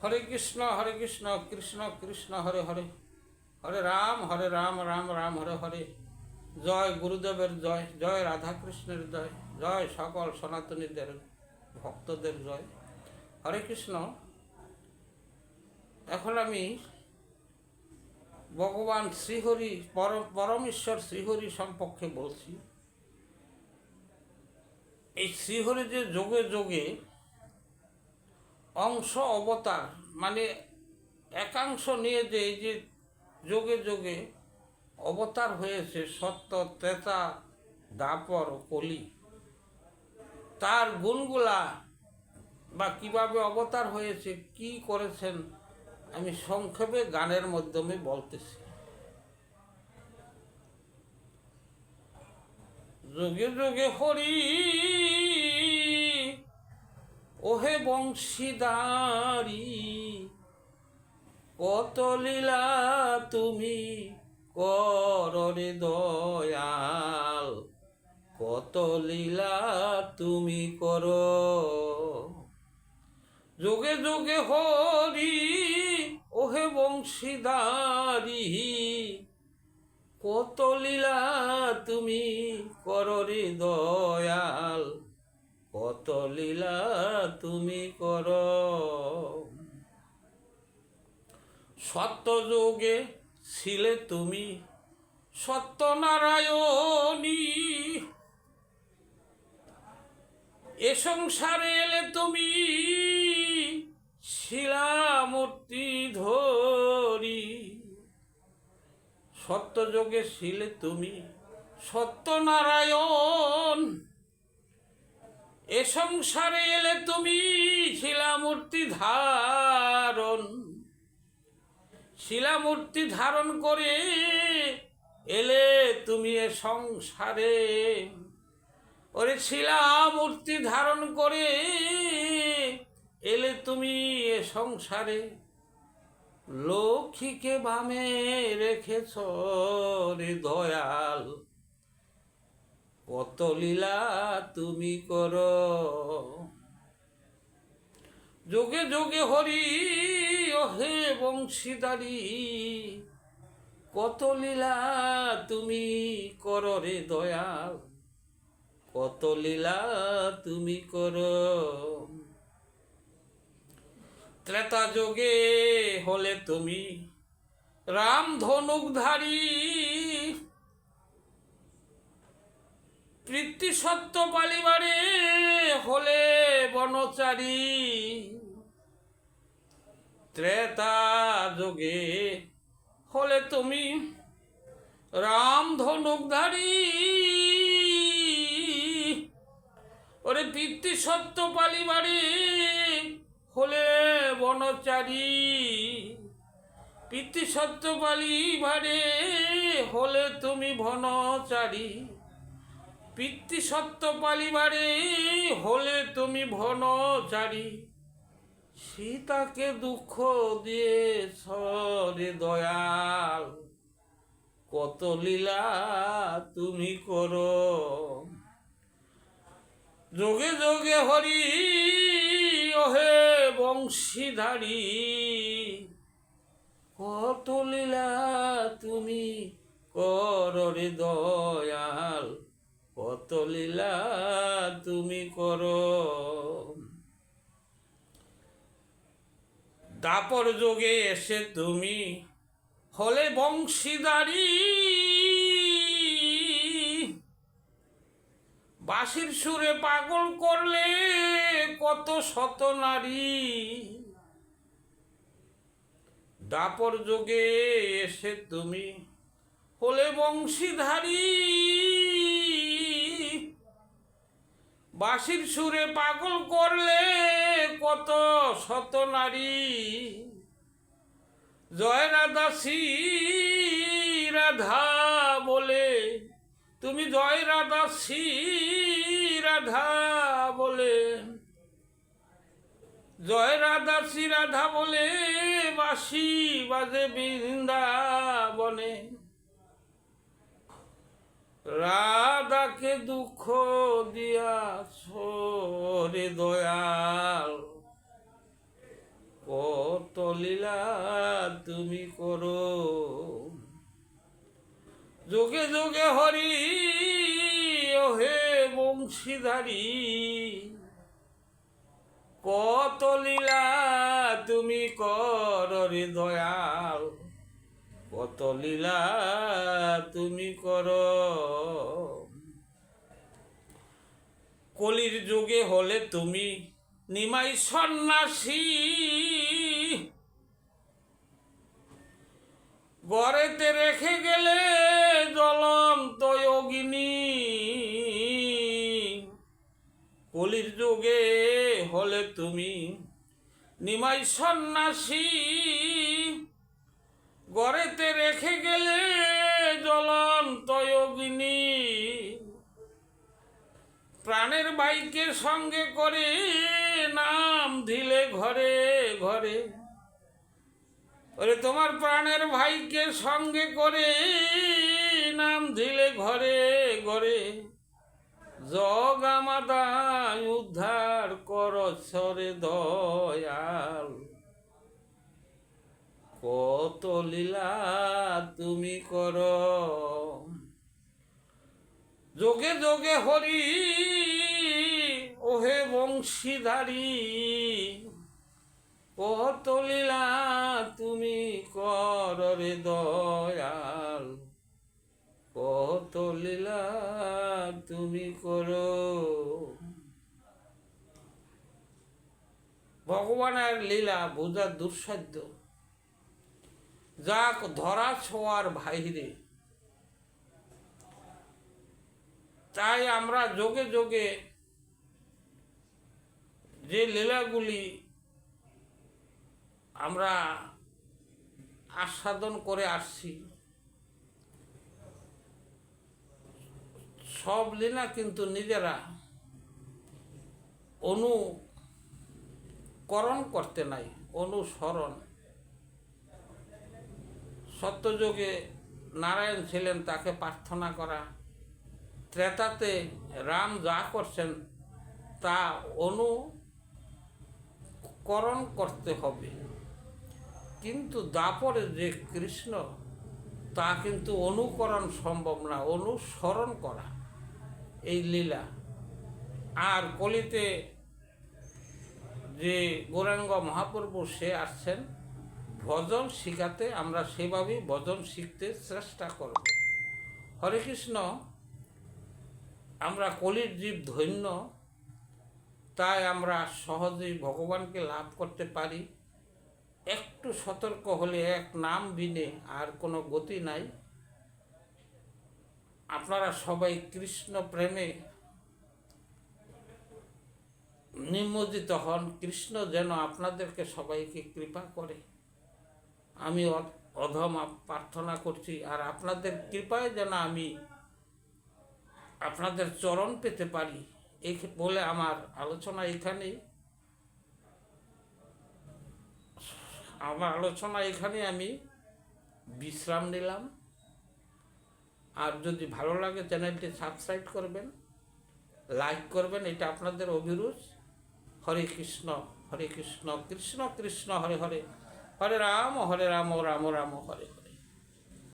হরে কৃষ্ণ হরে কৃষ্ণ কৃষ্ণ কৃষ্ণ, হরে হরে। হরে রাম হরে রাম রাম রাম, হরে হরে। জয় গুরুদেবের জয় জয় রাধাকৃষ্ণের জয় জয় সকল সনাতনীদের ভক্তদের জয়। হরে কৃষ্ণ, এখন আমি ভগবান শ্রীহরি, পরম, পরমেশ্বর শ্রীহরি সম্পর্কে বলছি। এই শ্রীহরি যে যোগে যোগে অংশ অবতার মানে একাংশ নিয়ে যে এই যে যোগে যোগে অবতার হয়েছে, সত্য, ত্রেতা, দাপর, কলি, তার গুণগুলা বা কীভাবে অবতার হয়েছে, কি করেছেন, আমি সংক্ষেপে গানের মাধ্যমে বলতেছি। যোগে যোগে হরি ওহে বংশীদারি, কত লীলা তুমি কররে দয়াল, কত লীলা তুমি করো। যোগে যোগে হরি, ওহে বংশীদারি, কত লীলা তুমি কররে দয়াল কত লীলা তুমি কর। সত্য যোগে ছিলে তুমি সত্যনারায়ণী। এ সংসারে এলে তুমি শিলামূর্তি ধরি। সত্যযোগে ছিলে তুমি সত্যনারায়ণ। এ সংসারে এলে তুমি শিলামূর্তি ধারণ। শিলামূর্তি ধারণ করে এলে তুমি এ সংসারে। ওরে শিলামূর্তি ধারণ করে এলে তুমি এ সংসারে। লক্ষ্মীকে বামে রেখেছ রে দয়াল। কত লীলা তুমি কর। যোগে যোগে হরি ওহে বংশীদারি, কত লীলা তুমি কর রে দয়াল, কত লীলা তুমি কর। ত্রেতা যোগে হলে তুমি, রাম ধনুকধারী পৃথ্বী সত্য পালিবারে হলে বনচারী। ত্রেতা যোগে হলে তুমি রাম ধনুকধারী ওরে পিতৃ সত্য পালিবারে হলে বনচারী। পিতৃ সত্য পালিবারে হলে তুমি ভনচারী পিতৃ সত্য পালিবারে হলে তুমি ভনচারী। সীতাকে দুঃখ দিয়ে সরে দয়াল। কত লীলা তুমি করো। যোগে যোগে হরি, ওহে বংশীধারী। কত লীলা তুমি কররে দয়াল। কত লীলা তুমি করো। দাপর যোগে এসে তুমি হলে বংশীদারি। বাঁশির সুরে পাগল করলে কত শত নারী। দাপর যোগে এসে তুমি হলে বংশীধারী। বাঁশির সুরে পাগল করলে কত শত নারী। জয় শ্রী রাধা বলে, তুমি জয় শ্রী রাধা বলে। জয় শ্রী রাধা বলে বাসি বাজে বৃন্দাবনে। রাধাকে দুঃখ দিয়াছ রে দয়াল। কত লীলা তুমি করো। যোগে যোগে হরি, ওহে বংশীধারী কত লীলা তুমি কর রে দয়াল। কত লীলা তুমি কর। কলির যুগে হলে তুমি নিমাই সন্ন্যাসী। গড়েতে রেখে গেলে জ্বলন্ত অগ্নি। কলির যুগে হলে তুমি নিমাই সন্ন্যাসী। বাইকে সঙ্গে করে নাম দিলে ঘরে ঘরে। ওরে, তোমার প্রাণের ভাইকে সঙ্গে করে নাম দিলে ঘরে ঘরে। জগ উদ্ধার কর সরে দয়াল। কত লীলা তুমি কর। যোগে যোগে হরি ওহে বংশীধারী কত লীলা তুমি কর রে দয়াল। কত লীলা তুমি করো। ভগবানের লীলা বোঝা দুঃসাধ্য। যাক, ধরা ছোঁয়ার বাহিরে। তাই আমরা যোগে যোগে যে লীলাগুলি আমরা আস্বাদন করে আসছি, সব লীলা কিন্তু নিজেরা অনুকরণ করতে নাই, অনুসরণ। সত্যযোগে নারায়ণ ছিলেন তাকে প্রার্থনা করা। ত্রেতাতে রাম যা করছেন তা অনুকরণ করতে হবে। কিন্তু দাপরে যে কৃষ্ণ, তা কিন্তু অনুকরণ সম্ভব না, অনুসরণ করা, এই লীলা। আর কলিতে যে গৌরাঙ্গ মহাপ্রভু সে আসছেন, ভজন শিখাতে আমরা সেভাবেই ভজন শিখতে চেষ্টা করব। হরে কৃষ্ণ, আমরা কলির জীব ধন্য তাই আমরা সহজেই ভগবানকে লাভ করতে পারি। একটু সতর্ক হলে এক নাম বিনে আর কোনো গতি নাই। আপনারা সবাই কৃষ্ণ প্রেমে নিমজ্জিত হন। কৃষ্ণ যেন আপনাদেরকে সবাইকে কৃপা করে। আমি অধম প্রার্থনা করছি আর আপনাদের কৃপায় যেন আমি আপনাদের চরণ পেতে পারি। বলে আমার আলোচনা এখানেই। আমার আলোচনা এখানে আমি বিশ্রাম নিলাম। আর যদি ভালো লাগে চ্যানেলটি সাবস্ক্রাইব করবেন, লাইক করবেন, এটা আপনাদের অভিরুচ। হরে কৃষ্ণ হরে কৃষ্ণ কৃষ্ণ কৃষ্ণ, হরে হরে। হরে রাম হরে রাম রাম রাম, হরে।